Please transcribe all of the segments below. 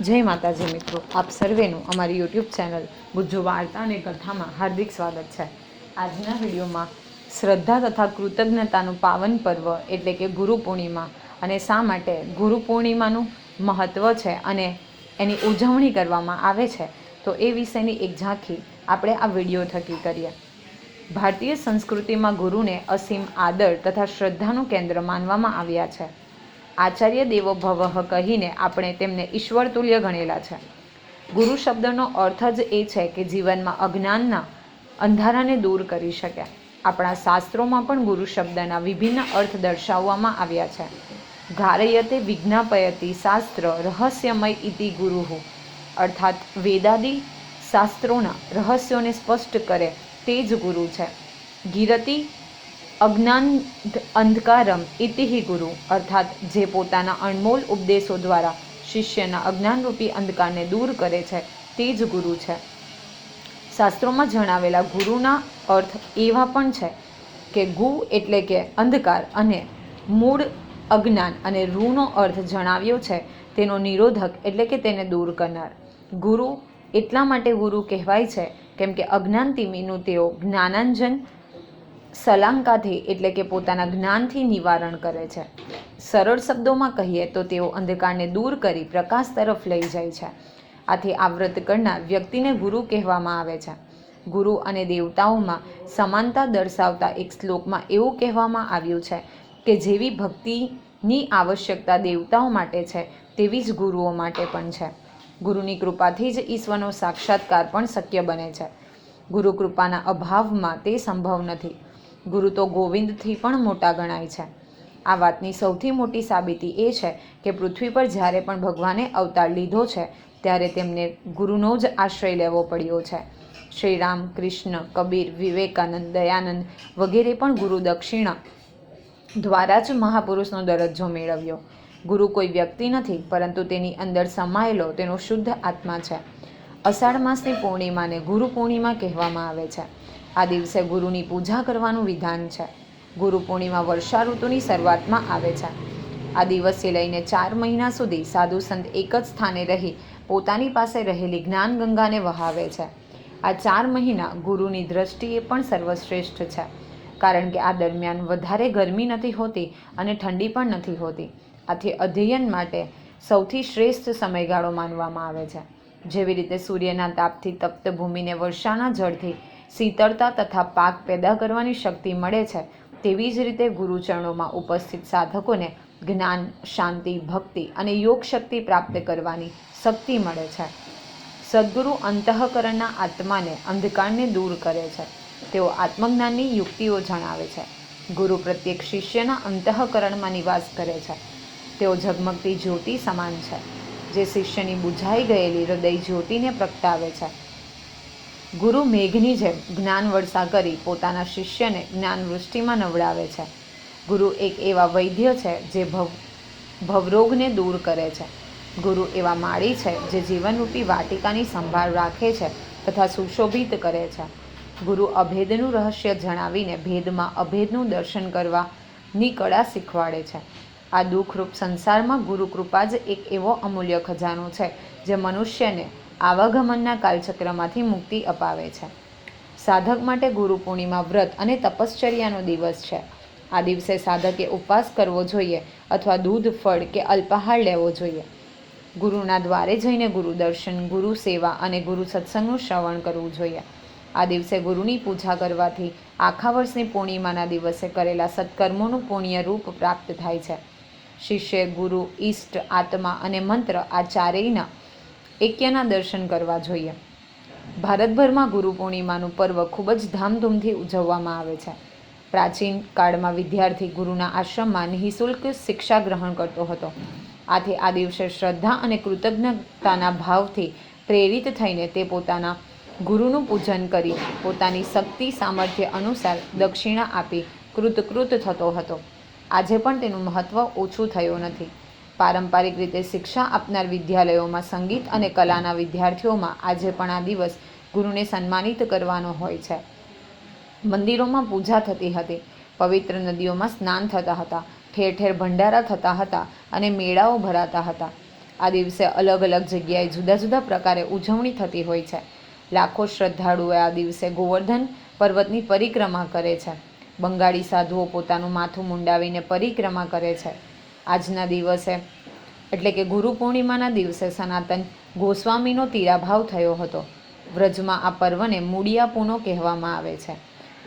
જય માતાજી મિત્રો, આપ સર્વેનું અમારી યુટ્યુબ ચેનલ ગુજ્જુ વાર્તા અને કથામાં હાર્દિક સ્વાગત છે. આજના વિડીયોમાં શ્રદ્ધા તથા કૃતજ્ઞતાનું પાવન પર્વ એટલે કે ગુરુ પૂર્ણિમા અને શા માટે ગુરુ પૂર્ણિમાનું મહત્ત્વ છે અને એની ઉજવણી કરવામાં આવે છે, તો એ વિશેની એક ઝાંખી આપણે આ વીડિયો થકી કરીએ. ભારતીય સંસ્કૃતિમાં ગુરુને અસીમ આદર તથા શ્રદ્ધાનું કેન્દ્ર માનવામાં આવ્યા છે. આચાર્ય દેવો ભવઃ કહીને આપણે તેમને ઈશ્વર તુલ્ય ગણેલા છે. ગુરુ શબ્દનો અર્થ જ એ છે કે જીવનમાં અજ્ઞાનના અંધારાને દૂર કરી શકે આપણા શાસ્ત્રોમાં પણ ગુરુ શબ્દના વિભિન્ન અર્થ દર્શાવવામાં આવ્યા છે. ઘારયતે વિજ્ઞાપયતી શાસ્ત્ર રહસ્યમય ઇતિ ગુરુહુ અર્થાત વેદાદિ શાસ્ત્રોના રહસ્યોને સ્પષ્ટ કરે તે જ ગુરુ છે. ગીરતી અજ્ઞાન અંધકારમ ઇતિહિ ગુરુ, અર્થાત જે પોતાના અણમોલ ઉપદેશો દ્વારા શિષ્યના અજ્ઞાનરૂપી અંધકારને દૂર કરે છે, તે જ ગુરુ છે. શાસ્ત્રોમાં જણાવેલા ગુરુના અર્થ એવા પણ છે કે ગુ એટલે કે અંધકાર અને મૂળ અજ્ઞાન અને રૂનો અર્થ જણાવ્યો છે, તેનો નિરોધક એટલે કે તેને દૂર કરનાર. ગુરુ એટલા માટે ગુરુ કહેવાય છે, કેમ કે અજ્ઞાન તિમીનું તેઓ જ્ઞાનાંજન સલાંકાથી, એટલે કે પોતાના જ્ઞાનથી નિવારણ કરે છે. સરળ શબ્દોમાં કહીએ તો તેઓ અંધકારને દૂર કરી પ્રકાશ તરફ લઈ જાય છે. આથી આ વ્રત કરનાર વ્યક્તિને ગુરુ કહેવામાં આવે છે. ગુરુ અને દેવતાઓમાં સમાનતા દર્શાવતા એક શ્લોકમાં એવું કહેવામાં આવ્યું છે કે જેવી ભક્તિની આવશ્યકતા દેવતાઓ માટે છે, તેવી જ ગુરુઓ માટે પણ છે. ગુરુની કૃપાથી જ ઈશ્વરનો સાક્ષાત્કાર પણ શક્ય બને છે. ગુરુ કૃપાના અભાવમાં તે સંભવ નથી. ગુરુ તો ગોવિંદથી પણ મોટા ગણાય છે. આ વાતની સૌથી મોટી સાબિતી એ છે કે પૃથ્વી પર જ્યારે પણ ભગવાને અવતાર લીધો છે, ત્યારે તેમને ગુરુનો જ આશ્રય લેવો પડ્યો છે. શ્રી રામ કૃષ્ણ, કબીર, વિવેકાનંદ, દયાનંદ વગેરે પણ ગુરુ દક્ષિણા દ્વારા જ મહાપુરુષનો દરજ્જો મેળવ્યો. ગુરુ કોઈ વ્યક્તિ નથી, પરંતુ તેની અંદર સમાયેલો તેનો શુદ્ધ આત્મા છે. અષાઢ માસની પૂર્ણિમાને ગુરુ પૂર્ણિમા કહેવામાં આવે છે. આ દિવસે ગુરુની પૂજા કરવાનું વિધાન છે. ગુરુ પૂર્ણિમા વર્ષા ઋતુની શરૂઆતમાં આવે છે. આ દિવસે લઈને ચાર મહિના સુધી સાધુ સંત એક જ સ્થાને રહી પોતાની પાસે રહેલી જ્ઞાન ગંગાને વહાવે છે. આ ચાર મહિના ગુરુની દ્રષ્ટિએ પણ સર્વશ્રેષ્ઠ છે. કારણ કે આ દરમિયાન વધારે ગરમી નથી હોતી અને ઠંડી પણ નથી હોતી. આથી અધ્યયન માટે સૌથી શ્રેષ્ઠ સમયગાળો માનવામાં આવે છે. જેવી રીતે સૂર્યના તાપથી તપ્ત ભૂમિને વર્ષાના જળથી શીતળતા તથા પાક પેદા કરવાની શક્તિ મળે છે, તેવી જ રીતે ગુરુચરણોમાં ઉપસ્થિત સાધકોને જ્ઞાન, શાંતિ, ભક્તિ અને યોગ શક્તિ પ્રાપ્ત કરવાની શક્તિ મળે છે. સદગુરુ અંતઃકરણના આત્માને અંધકારને દૂર કરે છે. તેઓ આત્મજ્ઞાનની યુક્તિઓ જણાવે છે. ગુરુ પ્રત્યેક શિષ્યના અંતઃકરણમાં નિવાસ કરે છે. તેઓ ઝગમગતી જ્યોતિ સમાન છે, જે શિષ્યની બુઝાઈ ગયેલી હૃદય જ્યોતિને પ્રગટાવે છે. ગુરુ મેઘની જેમ જ્ઞાન વર્ષા કરી પોતાના શિષ્યને જ્ઞાનવૃષ્ટિમાં નવડાવે છે. ગુરુ એક એવા વૈદ્ય છે જે ભવ, ભવરોગને દૂર કરે છે. ગુરુ એવા માળી છે જે જીવનરૂપી વાટિકાની સંભાળ રાખે છે તથા સુશોભિત કરે છે. ગુરુ અભેદનું રહસ્ય જણાવીને ભેદમાં અભેદનું દર્શન કરવાની કળા શીખવાડે છે. આ દુઃખરૂપ સંસારમાં ગુરુ કૃપા જ એક એવો અમૂલ્ય ખજાનો છે જે મનુષ્યને આવાગમનના કાલચક્રમાંથી મુક્તિ અપાવે છે. સાધક માટે ગુરુ પૂર્ણિમા વ્રત અને તપશ્ચર્યાનો દિવસ છે. આ દિવસે સાધકે ઉપવાસ કરવો જોઈએ અથવા દૂધ, ફળ કે અલ્પાહાર લેવો જોઈએ. ગુરુના દ્વારે જઈને ગુરુ દર્શન, ગુરુ સેવા અને ગુરુ સત્સંગનું શ્રવણ કરવું જોઈએ. આ દિવસે ગુરુની પૂજા કરવાથી આખા વર્ષની પૂર્ણિમાના દિવસે કરેલા સત્કર્મોનું પુણ્ય રૂપ પ્રાપ્ત થાય છે. શિષ્ય, ગુરુ, ઈષ્ટ, આત્મા અને મંત્ર આ ચારેયના એક્યના દર્શન કરવા જોઈએ. ભારતભરમાં ગુરુ પૂર્ણિમાનું પર્વ ખૂબ જ ધામધૂમથી ઉજવવામાં આવે છે. પ્રાચીન કાળમાં વિદ્યાર્થી ગુરુના આશ્રમમાં નિઃશુલ્ક શિક્ષા ગ્રહણ કરતો હતો. આથી આ દિવસે શ્રદ્ધા અને કૃતજ્ઞતાના ભાવથી પ્રેરિત થઈને તે પોતાના ગુરુનું પૂજન કરી પોતાની શક્તિ સામર્થ્ય અનુસાર દક્ષિણા આપી કૃતકૃત થતો હતો. આજે પણ તેનું મહત્ત્વ ઓછું થયું નથી. પારંપરિક રીતે શિક્ષા આપનાર વિદ્યાલયોમાં સંગીત અને કલાના વિદ્યાર્થીઓમાં આજે પણ આ દિવસ ગુરુને સન્માનિત કરવાનો હોય છે. મંદિરોમાં પૂજા થતી હતી, પવિત્ર નદીઓમાં સ્નાન થતા હતા, ઠેર ઠેર ભંડારા થતા હતા અને મેળાઓ ભરાતા હતા. આ દિવસે અલગ અલગ જગ્યાએ જુદા જુદા પ્રકારે ઉજવણી થતી હોય છે. લાખો શ્રદ્ધાળુઓ આ દિવસે ગોવર્ધન પર્વતની પરિક્રમા કરે છે. બંગાળી સાધુઓ પોતાનું માથું મુંડાવીને પરિક્રમા કરે છે. આજના દિવસે. એટલે કે ગુરુ પૂર્ણિમાના દિવસે સનાતન ગોસ્વામીનો તીરાભાવ થયો હતો. વ્રજમાં આ પર્વને મૂળિયા પૂનો કહેવામાં આવે છે.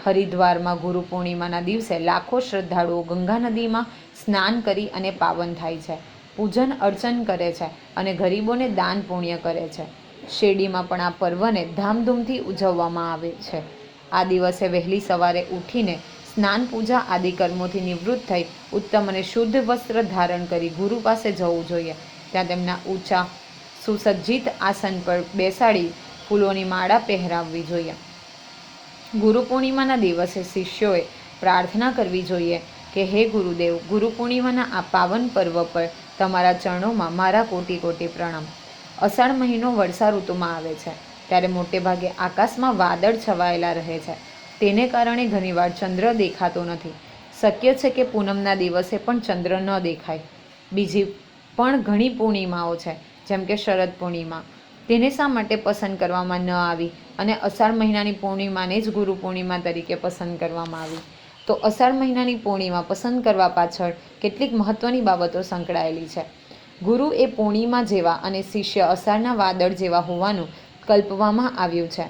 હરિદ્વારમાં ગુરુ પૂર્ણિમાના દિવસે લાખો શ્રદ્ધાળુઓ ગંગા નદીમાં સ્નાન કરી અને પાવન થાય છે. પૂજન અર્ચન કરે છે અને ગરીબોને દાન પુણ્ય કરે છે. શેરડીમાં પણ આ પર્વને ધામધૂમથી ઉજવવામાં આવે છે. આ દિવસે વહેલી સવારે ઉઠીને સ્નાન, પૂજા આદિ કર્મોથી નિવૃત્ત થઈ ઉત્તમ અને શુદ્ધ વસ્ત્ર ધારણ કરી ગુરુ પાસે જવું જોઈએ. ત્યાં તેમના ઊંચા સુસજ્જિત આસન પર બેસાડી ફૂલોની માળા પહેરાવવી જોઈએ. ગુરુ પૂર્ણિમાના દિવસે શિષ્યોએ પ્રાર્થના કરવી જોઈએ કે, હે ગુરુદેવ, ગુરુ પૂર્ણિમાના આ પાવન પર્વ પર તમારા ચરણોમાં મારા કોટી કોટી પ્રણામ. અષાઢ મહિનો વર્ષા ઋતુમાં આવે છે, ત્યારે મોટે ભાગે આકાશમાં વાદળ છવાયેલા રહે છે. તેને કારણે ઘણીવાર ચંદ્ર દેખાતો નથી. શક્ય છે કે પૂનમના દિવસે પણ ચંદ્ર ન દેખાય. બીજી પણ ઘણી પૂર્ણિમાઓ છે, જેમ કે શરદ પૂર્ણિમા. તેને શા માટે પસંદ કરવામાં ન આવી? અને અષાઢ મહિનાની પૂર્ણિમાને જ ગુરુ પૂર્ણિમા તરીકે પસંદ કરવામાં આવી. તો અષાઢ મહિનાની પૂર્ણિમા પસંદ કરવા પાછળ કેટલીક મહત્ત્વની બાબતો સંકળાયેલી છે. ગુરુ એ પૂર્ણિમા જેવા અને શિષ્ય અષાઢના વાદળ જેવા હોવાનું કલ્પવામાં આવ્યું છે.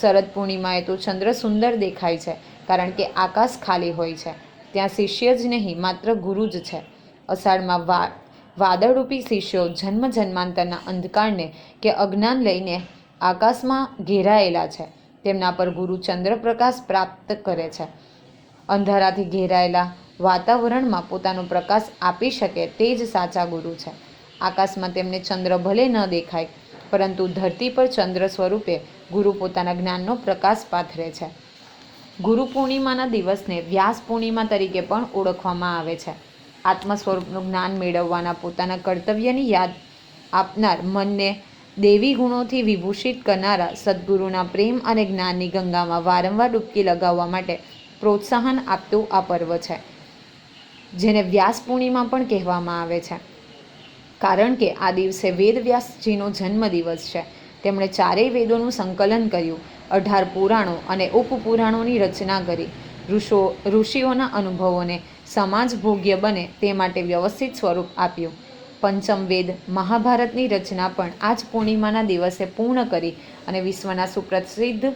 શરદ પૂર્ણિમાએ તો ચંદ્ર સુંદર દેખાય છે, કારણ કે આકાશ ખાલી હોય છે. ત્યાં શિષ્ય જ નહીં, માત્ર ગુરુ જ છે. અષાઢમાં વા, વાદળરૂપી શિષ્યો જન્મ જન્માંતરના અંધકારને કે અજ્ઞાન લઈને આકાશમાં ઘેરાયેલા છે. તેમના પર ગુરુ ચંદ્રપ્રકાશ પ્રાપ્ત કરે છે. અંધારાથી ઘેરાયેલા વાતાવરણમાં પોતાનો પ્રકાશ આપી શકે તે જ સાચા ગુરુ છે. આકાશમાં તેમને ચંદ્ર ભલે ન દેખાય પરંતુ ધરતી પર ચંદ્ર સ્વરૂપે ગુરુ પોતાના જ્ઞાનનો પ્રકાશ પાથરે છે. ગુરુ પૂર્ણિમાના દિવસને વ્યાસ પૂર્ણિમા તરીકે પણ ઓળખવામાં આવે છે. આત્મ સ્વરૂપનું જ્ઞાન મેળવવાના પોતાના કર્તવ્યની યાદ આપનાર મનને દેવી ગુણોથી વિભૂષિત કરનારા સદગુરુના પ્રેમ અને જ્ઞાનની ગંગામાં વારંવાર ડૂબકી લગાવવા માટે પ્રોત્સાહન આપતું આ પર્વ છે, જેને વ્યાસ પૂર્ણિમા પણ કહેવામાં આવે છે. કારણ કે આ દિવસે વેદવ્યાસજીનો જન્મદિવસ છે. તેમણે ચારેય વેદોનું સંકલન કર્યું, અઢાર પુરાણો અને ઉપપુરાણોની રચના કરી. ઋષો, ઋષિઓના અનુભવોને સમાજ ભોગ્ય બને તે માટે વ્યવસ્થિત સ્વરૂપ આપ્યું. પંચમ વેદ મહાભારતની રચના પણ આ જ પૂર્ણિમાના દિવસે પૂર્ણ કરી અને વિશ્વના સુપ્રસિદ્ધ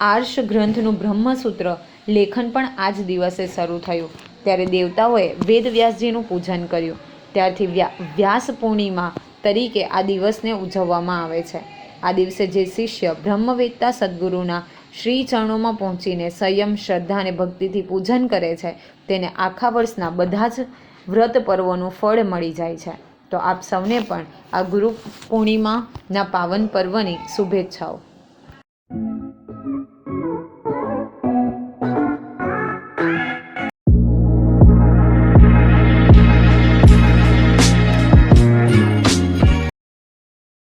આર્ષ ગ્રંથનું બ્રહ્મસૂત્ર લેખન પણ આ જ દિવસે શરૂ થયું. ત્યારે દેવતાઓએ વેદવ્યાસજીનું પૂજન કર્યું. ત્યારથી વ્યા વ્યાસ પૂર્ણિમા તરીકે આ દિવસને ઉજવવામાં આવે છે. આ દિવસે જે શિષ્ય બ્રહ્મવેત્તા સદગુરુના શ્રી ચરણોમાં પહોંચીને સંયમ, શ્રદ્ધા અને ભક્તિથી પૂજન કરે છે, તેને આખા વર્ષના બધા જ વ્રત પર્વોનું ફળ મળી જાય છે. તો આપ સૌને પણ આ ગુરુ પૂર્ણિમાના પાવન પર્વની શુભેચ્છાઓ.